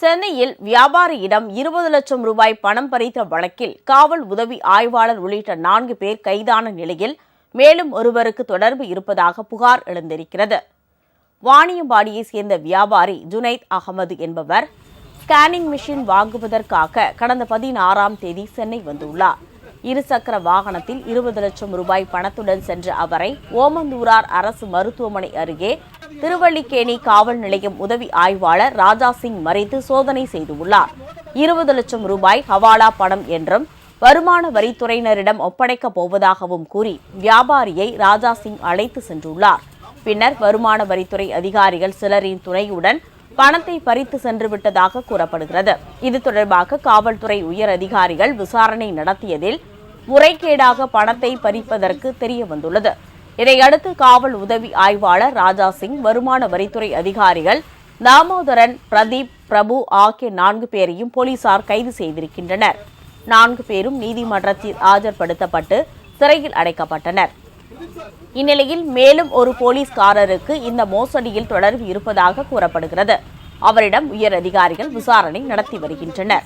சென்னையில் வியாபாரியிடம் இருபது லட்சம் ரூபாய் பணம் பறித்த வழக்கில் காவல் உதவி ஆய்வாளர் உள்ளிட்ட நான்கு பேர் கைதான நிலையில் மேலும் ஒருவருக்கு தொடர்பு இருப்பதாக புகார் எழுந்திருக்கிறது. வாணியம்பாடியைச் சேர்ந்த வியாபாரி ஜுனைத் அகமது என்பவர் ஸ்கேனிங் மிஷின் வாங்குவதற்காக கடந்த பதினாறாம் தேதி சென்னை வந்துள்ளார். இருசக்கர வாகனத்தில் இருபது லட்சம் ரூபாய் பணத்துடன் சென்ற அவரை ஓமந்தூரார் அரசு மருத்துவமனை அருகே திருவல்லிக்கேணி காவல் நிலையம் உதவி ஆய்வாளர் ராஜா சிங் மறைத்து சோதனை செய்துள்ளார். இருபது லட்சம் ரூபாய் ஹவாலா பணம் என்றும் வருமான வரித்துறையினரிடம் ஒப்படைக்கப் போவதாகவும் கூறி வியாபாரியை ராஜா சிங் அழைத்து சென்றுள்ளார். பின்னர் வருமான வரித்துறை அதிகாரிகள் சிலரின் துணையுடன் பணத்தை பறித்து சென்று விட்டதாக கூறப்படுகிறது. இது தொடர்பாக காவல்துறை உயர் அதிகாரிகள் விசாரணை நடத்தியதில் முறைகேடாக பணத்தை பறிப்பதற்கு தெரிய வந்துள்ளது இதையடுத்து காவல் உதவி ஆய்வாளர் ராஜா சிங் வருமான வரித்துறை அதிகாரிகள் தாமோதரன் பிரதீப் பிரபு ஆகிய நான்கு பேரையும் போலீசார் கைது செய்திருக்கின்றனர். நான்கு பேரும் நீதிமன்றத்தில் ஆஜர்படுத்தப்பட்டு சிறையில் அடைக்கப்பட்டனர். இந்நிலையில் மேலும் ஒரு போலீஸ்காரருக்கு இந்த மோசடியில் தொடர்பு இருப்பதாக கூறப்படுகிறது. அவரிடம் உயர் அதிகாரிகள் விசாரணை நடத்தி வருகின்றனர்.